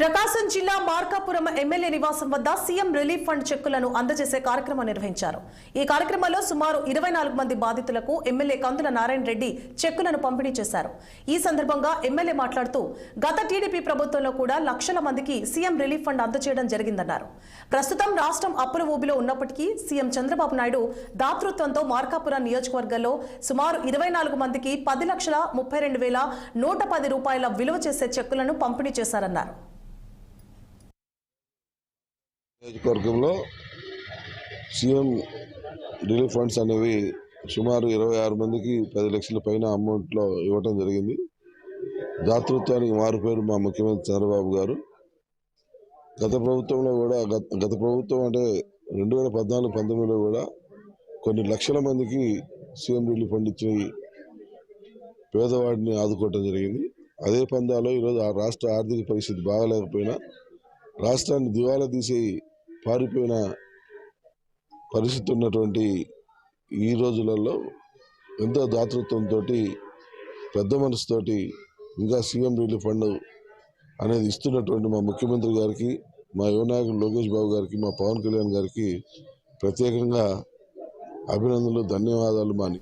ప్రకాశం జిల్లా మార్కాపురం ఎమ్మెల్యే నివాసం వద్ద సీఎం రిలీఫ్ ఫండ్ చెక్కులను అందజేసే కార్యక్రమం నిర్వహించారు. ఈ కార్యక్రమంలో సుమారు ఇరవై నాలుగు మంది బాధితులకు ఎమ్మెల్యే కందుల నారాయణ రెడ్డి చెక్కులను పంపిణీ చేశారు. ఈ సందర్భంగా ఎమ్మెల్యే మాట్లాడుతూ గత టీడీపీ ప్రభుత్వంలో కూడా లక్షల మందికి సీఎం రిలీఫ్ ఫండ్ అందజేయడం జరిగిందన్నారు. ప్రస్తుతం రాష్ట్రం అప్పుల ఊబిలో ఉన్నప్పటికీ సీఎం చంద్రబాబు నాయుడు దాతృత్వంతో మార్కాపురం నియోజకవర్గంలో సుమారు ఇరవై నాలుగు మందికి పది లక్షల ముప్పై రెండు వేల నూట పది రూపాయల విలువ చేసే చెక్కులను పంపిణీ చేశారన్నారు. నియోజకవర్గంలో సీఎం రిలీఫ్ ఫండ్స్ అనేవి సుమారు ఇరవై ఆరు మందికి పది లక్షల పైన అమౌంట్లో ఇవ్వటం జరిగింది. దాతృత్వానికి మారు పేరు మా ముఖ్యమంత్రి చంద్రబాబు గారు. గత ప్రభుత్వంలో కూడా గత గత ప్రభుత్వం అంటే రెండు వేల పద్నాలుగు పంతొమ్మిదిలో కూడా కొన్ని లక్షల మందికి సీఎం రిలీఫ్ ఫండ్ ఇచ్చి పేదవాడిని ఆదుకోవటం జరిగింది. అదే పందాలో ఈరోజు ఆ రాష్ట్ర ఆర్థిక పరిస్థితి బాగాలేకపోయినా రాష్ట్రాన్ని దివాలా తీసి పారిపోయిన పరిస్థితి ఉన్నటువంటి ఈ రోజులలో ఎంతో దాతృత్వంతో పెద్ద మనసుతోటి ఇంకా సీఎం రిలీఫ్ ఫండ్ అనేది ఇస్తున్నటువంటి మా ముఖ్యమంత్రి గారికి మా యువనాయకుడు లోకేష్ బాబు గారికి మా పవన్ కళ్యాణ్ గారికి ప్రత్యేకంగా అభినందనలు ధన్యవాదాలు మాని.